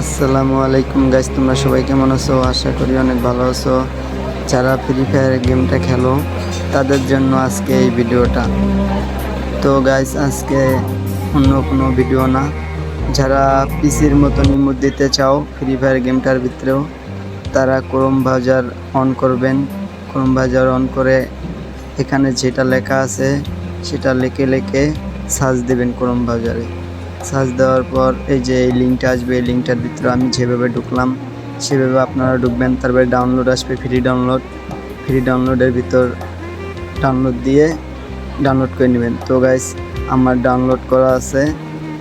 আসসালামু আলাইকুম গাইস, তোমরা সবাই কেমন আছো? আশা করি অনেক ভালো আছো। যারা ফ্রি ফায়ার গেমটা খেলো, তাদের জন্য আজকে এই ভিডিওটা। তো গাইস, আজকে অন্য কোনো ভিডিও না। যারা পিসির মতন ইমোট দিতে চাও ফ্রি ফায়ার গেমটার ভিতরেও, তারা ক্রোম ব্রাউজার অন করবেন। ক্রোম ব্রাউজার অন করে এখানে যেটা লেখা আছে, সেটা লিখে লিখে সার্চ দেবেন ক্রোম ব্রাউজারে সার্চ দেওয়ার পর এই যে এই লিঙ্কটা আসবে, এই লিঙ্কটার ভিতরে আমি যেভাবে ঢুকলাম, সেভাবে আপনারা ঢুকবেন। তারপরে ডাউনলোড আসবে ফ্রি ডাউনলোড ফ্রি ডাউনলোডের ভিতর ডাউনলোড দিয়ে ডাউনলোড করে নেবেন। তো গাইস আমার ডাউনলোড করা আছে,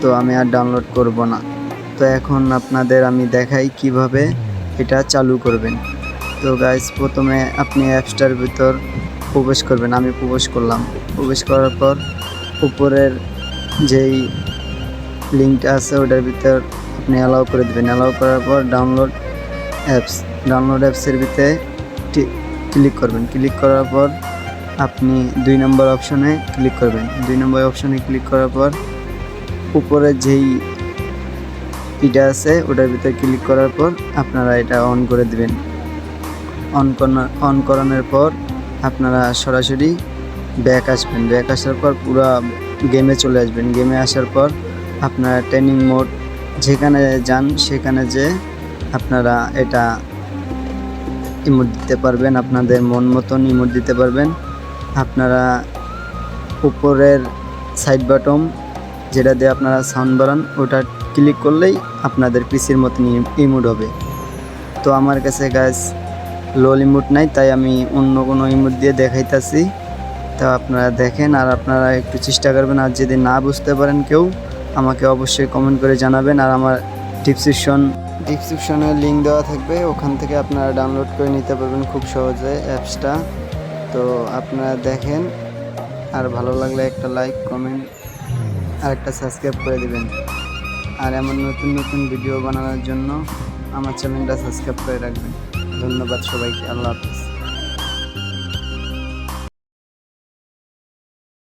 তো আমি আর ডাউনলোড করব না। তো এখন আপনাদের আমি দেখাই কীভাবে এটা চালু করবেন। তো গাইস প্রথমে আপনি অ্যাপসটার ভিতর প্রবেশ করবেন। আমি প্রবেশ করলাম। প্রবেশ করার পর উপরের যেই লিঙ্কটা আছে, ওটার ভিতর আপনি অ্যালাউ করে দেবেন। অ্যালাউ করার পর ডাউনলোড অ্যাপস ডাউনলোড অ্যাপসের ভিতরে ক্লিক করবেন। ক্লিক করার পর আপনি দুই নম্বর অপশনে ক্লিক করবেন। দুই নম্বর অপশনে ক্লিক করার পর উপরে যেই ইটা আছে, ওটার ভিতরে ক্লিক করার পর আপনারা এটা অন করে দিবেন। অন অন করানোর পর আপনারা সরাসরি ব্যাক আসবেন। ব্যাক আসার পর পুরো গেমে চলে আসবেন। গেমে আসার পর আপনারা ট্রেনিং মোড যেখানে যান, সেখানে যে আপনারা এটা ইমোট দিতে পারবেন, আপনাদের মন মতন ইমোট দিতে পারবেন। আপনারা উপরের সাইড বাটন যেটা দিয়ে আপনারা সাউন্ড বাড়ান, ওটা ক্লিক করলেই আপনাদের পিসির মতন ইমোট হবে। তো আমার কাছে গাছ লোল ইমোট নাই, তাই আমি অন্য কোনো ইমোট দিয়ে দেখাইতাছি। তো আপনারা দেখেন আর আপনারা একটু চেষ্টা করবেন, আর যদি না বুঝতে পারেন কেউ আমাকে অবশ্যই কমেন্ট করে জানাবেন আর আমার ডিসক্রিপশন ডিসক্রিপশনে লিঙ্ক দেওয়া থাকবে। ওখান থেকে আপনারা ডাউনলোড করে নিতে পারবেন খুব সহজে অ্যাপসটা। তো আপনারা দেখেন, আর ভালো লাগলে একটা লাইক কমেন্ট আর একটা সাবস্ক্রাইব করে দিবেন। আর এমন নতুন নতুন ভিডিও বানানোর জন্য আমার চ্যানেলটা সাবস্ক্রাইব করে রাখবেন। ধন্যবাদ সবাইকে, আল্লাহ হাফিজ।